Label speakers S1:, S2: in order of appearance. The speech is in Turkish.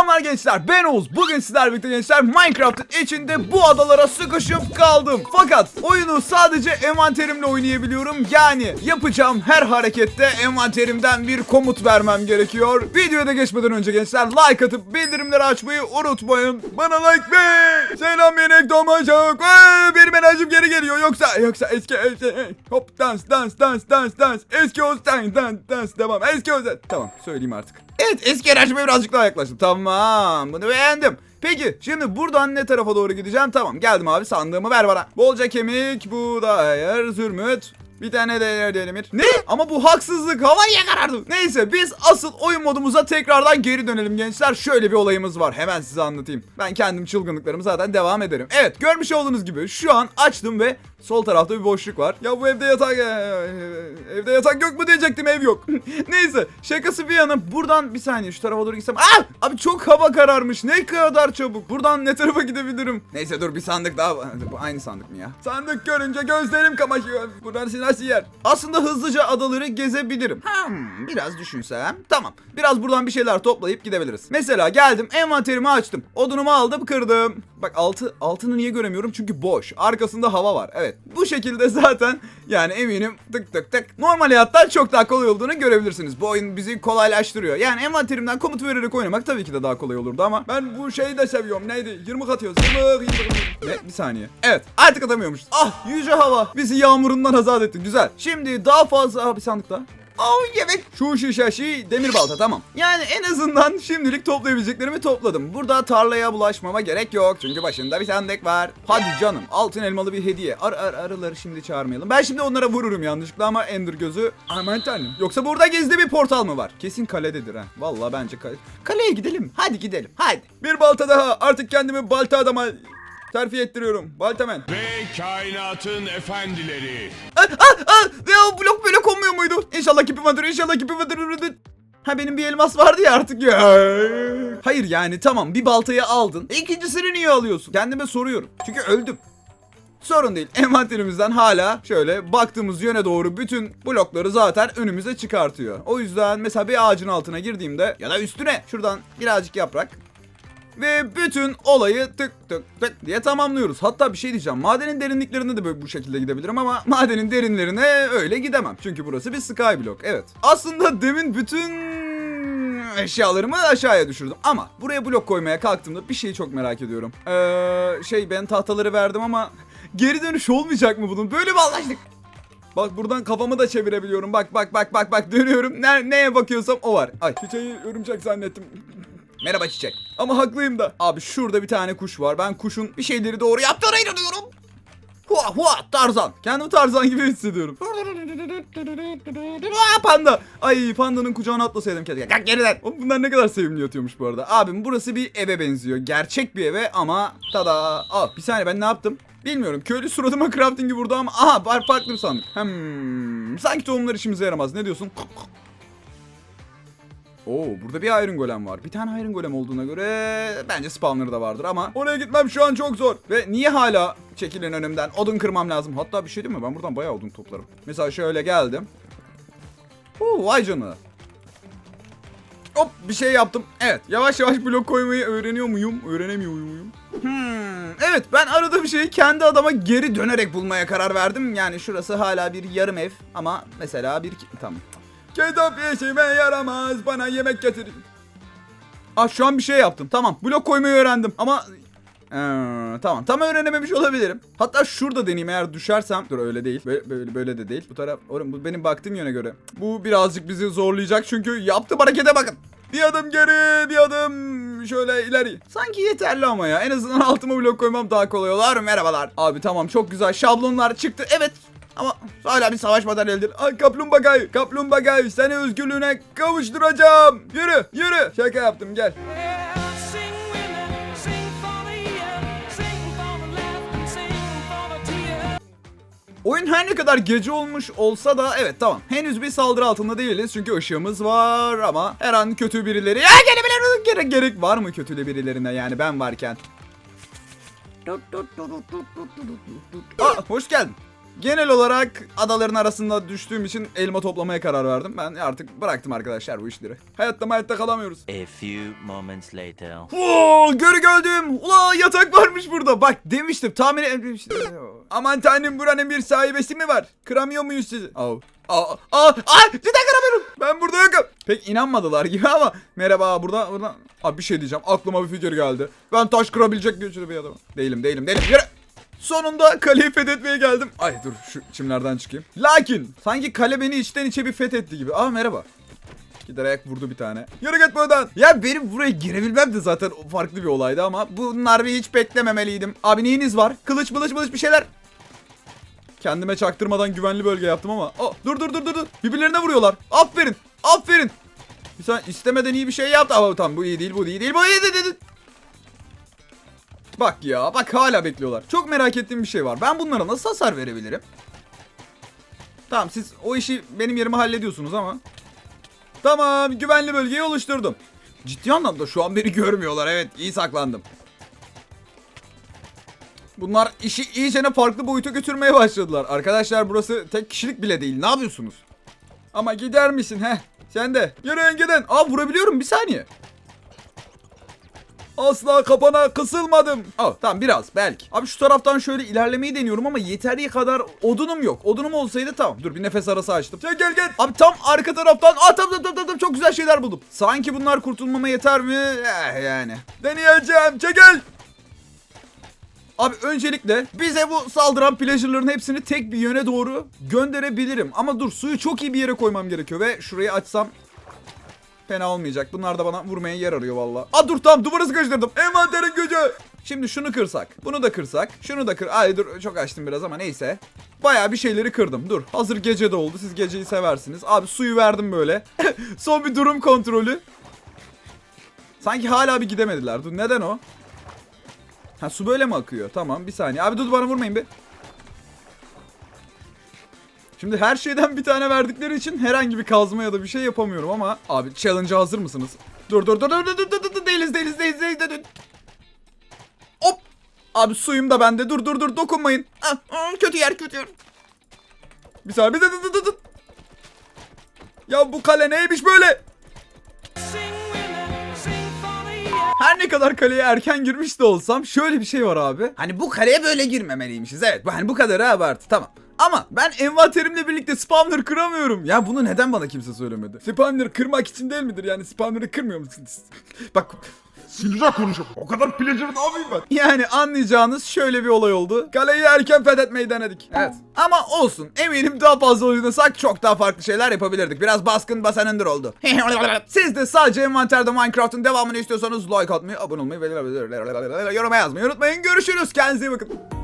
S1: Selamlar gençler ben Oğuz. Bugün sizlerle birlikte gençler Minecraft'ın içinde bu adalara sıkışıp kaldım. Fakat oyunu sadece envanterimle oynayabiliyorum. Yani yapacağım her harekette envanterimden bir komut vermem gerekiyor. Videoya da geçmeden önce gençler like atıp bildirimleri açmayı unutmayın. Bana like ve selam yenek domacak. Benim enerjim geri geliyor. Yoksa yoksa eski eski- hop dans dans dans dans dans eski Oğuz dans dans dans devam eski Oğuz tamam söyleyeyim artık. Evet eski enerjime birazcık daha yaklaştım. Tamam bunu beğendim. Peki şimdi buradan ne tarafa doğru gideceğim? Tamam geldim abi sandığımı ver bana. Bolca kemik, buğday, zürmüt. Bir tane de demir. Ne? Ama bu haksızlık. Hava niye karardı? Neyse biz asıl oyun modumuza tekrardan geri dönelim gençler. Şöyle bir olayımız var. Hemen size anlatayım. Ben kendim çılgınlıklarımı zaten devam ederim. Evet görmüş olduğunuz gibi şu an açtım ve sol tarafta bir boşluk var. Ya bu evde yatak... e, Evde yatak yok mu diyecektim ev yok. Neyse şakası bir yana buradan bir saniye şu tarafa doğru gitsem. Aa! Abi çok hava kararmış. Ne kadar çabuk. Buradan ne tarafa gidebilirim? Neyse dur bir sandık daha. Bu aynı sandık mı ya? Sandık görünce gözlerim kamaşıyor. Buradan nasıl yer? Aslında hızlıca adaları gezebilirim. Hmm, biraz düşünsem. Tamam. Biraz buradan bir şeyler toplayıp gidebiliriz. Mesela geldim envanterimi açtım. Odunumu aldım kırdım. Bak altı altını niye göremiyorum? Çünkü boş. Arkasında hava var. Evet. Bu şekilde zaten yani eminim tık tık tık. Normal hayattan çok daha kolay olduğunu görebilirsiniz. Bu oyun bizi kolaylaştırıyor. Yani envanterimden komut vererek oynamak tabii ki de daha kolay olurdu ama ben bu şeyi de seviyorum. Neydi? Yırmık atıyoruz. Yırmık, yırmık. Ne? Bir saniye. Evet. Artık atamıyormuş. Ah yüce hava. Bizi yağmurundan azat etti. Güzel. Şimdi daha fazla... Aa, bir sandık. Oh evet. Şu şişeşi demir balta tamam. Yani en azından şimdilik toplayabileceklerimi topladım. Burada tarlaya bulaşmama gerek yok. Çünkü başında bir sandık var. Hadi canım altın elmalı bir hediye. Ar ar arıları şimdi çağırmayalım. Ben şimdi onlara vururum yanlışlıkla ama Ender gözü. Aman tanrım. Yoksa burada gizli bir portal mı var? Kesin kalededir ha. Vallahi bence kale. Kaleye gidelim. Hadi gidelim. Hadi. Bir balta daha. Artık kendimi balta adama terfi ettiriyorum. Baltamen.
S2: Ve kainatın efendileri.
S1: Ah, ah, ah! Ve o blok böyle konmuyor muydu? İnşallah kipim vardır, inşallah kipim vardır. Ha benim bir elmas vardı ya artık ya. Hayır yani tamam bir baltayı aldın. İkincisini niye alıyorsun? Kendime soruyorum. Çünkü öldüm. Sorun değil. Envanterimizden hala şöyle baktığımız yöne doğru bütün blokları zaten önümüze çıkartıyor. O yüzden mesela bir ağacın altına girdiğimde ya da üstüne şuradan birazcık yaprak ve bütün olayı tık tık tık diye tamamlıyoruz. Hatta bir şey diyeceğim. Madenin derinliklerine de böyle bu şekilde gidebilirim ama madenin derinlerine öyle gidemem. Çünkü burası bir skyblock. Evet. Aslında demin bütün eşyalarımı aşağıya düşürdüm. Ama buraya blok koymaya kalktığımda bir şeyi çok merak ediyorum. Ee, şey ben tahtaları verdim ama geri dönüş olmayacak mı bunun? Böyle mi anlaştık? Bak buradan kafamı da çevirebiliyorum. Bak bak bak bak bak dönüyorum. Ne, neye bakıyorsam o var. Ay çiçeği örümcek zannettim. Merhaba çiçek. Ama haklıyım da. Abi şurada bir tane kuş var. Ben kuşun bir şeyleri doğru yaptığına inanıyorum. Hua hua Tarzan. Kendimi Tarzan gibi hissediyorum. Aa, panda. Ay pandanın kucağına atlasaydım keşke. Kalk geriden. Bunlar ne kadar sevimli yatıyormuş bu arada. Abim burası bir eve benziyor. Gerçek bir eve ama tada. Aa bir saniye ben ne yaptım? Bilmiyorum. Köylü suratıma crafting'i vurdu ama aha farklı bir sandık. Hmm, sanki tohumlar işimize yaramaz. Ne diyorsun? Oo burada bir Iron Golem var. Bir tane Iron Golem olduğuna göre bence spawner da vardır ama oraya gitmem şu an çok zor. Ve niye hala çekilin önümden? Odun kırmam lazım. Hatta bir şey değil mi? Ben buradan bayağı odun toplarım. Mesela şöyle geldim. Oo vay canına. Hop bir şey yaptım. Evet yavaş yavaş blok koymayı öğreniyor muyum? Öğrenemiyor muyum? Hmm, evet ben aradığım şeyi kendi adama geri dönerek bulmaya karar verdim. Yani şurası hala bir yarım ev ama mesela bir... Tamam. Ketap işime yaramaz bana yemek getirin. Ah şu an bir şey yaptım. Tamam blok koymayı öğrendim ama... Ee, tamam tam öğrenememiş olabilirim. Hatta şurada deneyeyim eğer düşersem. Dur öyle değil. Böyle, böyle, böyle de değil. Bu taraf oğlum, bu benim baktığım yöne göre. Bu birazcık bizi zorlayacak çünkü yaptığım harekete bakın. Bir adım geri, bir adım şöyle ileri. Sanki yeterli ama ya. En azından altıma blok koymam daha kolay olur. Merhabalar. Abi tamam çok güzel şablonlar çıktı. Evet. Ama hala bir savaş materyalidir. Ay kaplumbağay, kaplumbağay seni özgürlüğüne kavuşturacağım. Yürü, yürü. Şaka yaptım gel. Oyun her ne kadar gece olmuş olsa da evet tamam. Henüz bir saldırı altında değiliz çünkü ışığımız var ama her an kötü birileri ya gelebilir gerek gerek var mı kötü birilerine yani ben varken. Aa, hoş geldin. Genel olarak adaların arasında düştüğüm için elma toplamaya karar verdim. Ben artık bıraktım arkadaşlar bu işleri. Hayatta hayatta kalamıyoruz.
S3: A few moments later.
S1: Oo, görü gördüm. Ula yatak varmış burada. Bak demiştim tahmin etmiştim. Aman tanrım buranın bir sahibesi mi var? Kıramıyor muyuz sizi? Aa, aa, aa, aa, cidden kıramıyorum. Ben burada yokum. Pek inanmadılar gibi ama merhaba burada burada. Abi bir şey diyeceğim. Aklıma bir fikir geldi. Ben taş kırabilecek güçlü bir adamım. Değilim değilim değilim. Yürü. Sonunda kaleyi fethetmeye geldim. Ay dur şu çimlerden çıkayım. Lakin sanki kale beni içten içe bir fethetti gibi. Aa merhaba. Giderek vurdu bir tane. Yürü git buradan. Ya benim buraya girebilmem de zaten farklı bir olaydı ama bunlar bir hiç beklememeliydim. Abi neyiniz var? Kılıç mılıç mılıç bir şeyler. Kendime çaktırmadan güvenli bölge yaptım ama. Oh, dur dur dur dur dur. Birbirlerine vuruyorlar. Aferin. Aferin. Bir sen istemeden iyi bir şey yaptı. Ama tamam bu iyi değil bu iyi değil bu iyi değil. Bak ya bak hala bekliyorlar. Çok merak ettiğim bir şey var. Ben bunlara nasıl hasar verebilirim? Tamam siz o işi benim yerime hallediyorsunuz ama. Tamam güvenli bölgeyi oluşturdum. Ciddi anlamda şu an beni görmüyorlar evet iyi saklandım. Bunlar işi iyicene farklı boyuta götürmeye başladılar. Arkadaşlar burası tek kişilik bile değil ne yapıyorsunuz? Ama gider misin he? Sen de. Yürüyün gidin. Aa vurabiliyorum bir saniye. Asla kapana kısılmadım. Oh, tamam biraz belki. Abi şu taraftan şöyle ilerlemeyi deniyorum ama yeterli kadar odunum yok. Odunum olsaydı tamam. Dur bir nefes arası açtım. Gel gel gel. Abi tam arka taraftan. Aa tamam tamam tamam, tamam çok güzel şeyler buldum. Sanki bunlar kurtulmama yeter mi? Eh yani. Deneyeceğim. Çekil. Abi öncelikle bize bu saldıran pleasure'ların hepsini tek bir yöne doğru gönderebilirim. Ama dur suyu çok iyi bir yere koymam gerekiyor ve şurayı açsam fena olmayacak. Bunlar da bana vurmaya yer arıyor valla. Aa dur tamam duvarı sıkıştırdım. Envanterin gücü. Şimdi şunu kırsak. Bunu da kırsak. Şunu da kır. Ay dur çok açtım biraz ama neyse. Bayağı bir şeyleri kırdım. Dur. Hazır gece de oldu. Siz geceyi seversiniz. Abi suyu verdim böyle. Son bir durum kontrolü. Sanki hala bir gidemediler. Dur neden o? Ha su böyle mi akıyor? Tamam bir saniye. Abi dur bana vurmayın bir. Şimdi her şeyden bir tane verdikleri için herhangi bir kazma ya da bir şey yapamıyorum ama abi challenge'a hazır mısınız? Dur dur dur dur dur dur dur dur değiliz değiliz değiliz değiliz değiliz. Hop. Abi suyum da bende. Dur dur dur dokunmayın. Ah, ah, kötü yer kötü yer. Bir saniye dur dur dur dur. Ya bu kale neymiş böyle? Her ne kadar kaleye erken girmiş de olsam şöyle bir şey var abi. Hani bu kaleye böyle girmemeliymişiz. Evet hani bu kadar abartı tamam. Ama ben envanterimle birlikte spawner kıramıyorum. Ya bunu neden bana kimse söylemedi? Spawner kırmak için değil midir? Yani spawner'ı kırmıyor musunuz? Bak
S4: Sinirler konuşup o kadar plager ne yapayım ben?
S1: yani anlayacağınız şöyle bir olay oldu. Kaleyi erken fethetmeyi denedik. Evet. Ama olsun. Eminim daha fazla oynasak çok daha farklı şeyler yapabilirdik. Biraz baskın basanındır oldu. Siz de sadece envanterde Minecraft'ın devamını istiyorsanız like atmayı, abone olmayı ve yorum yazmayı unutmayın. Görüşürüz. Kendinize iyi bakın.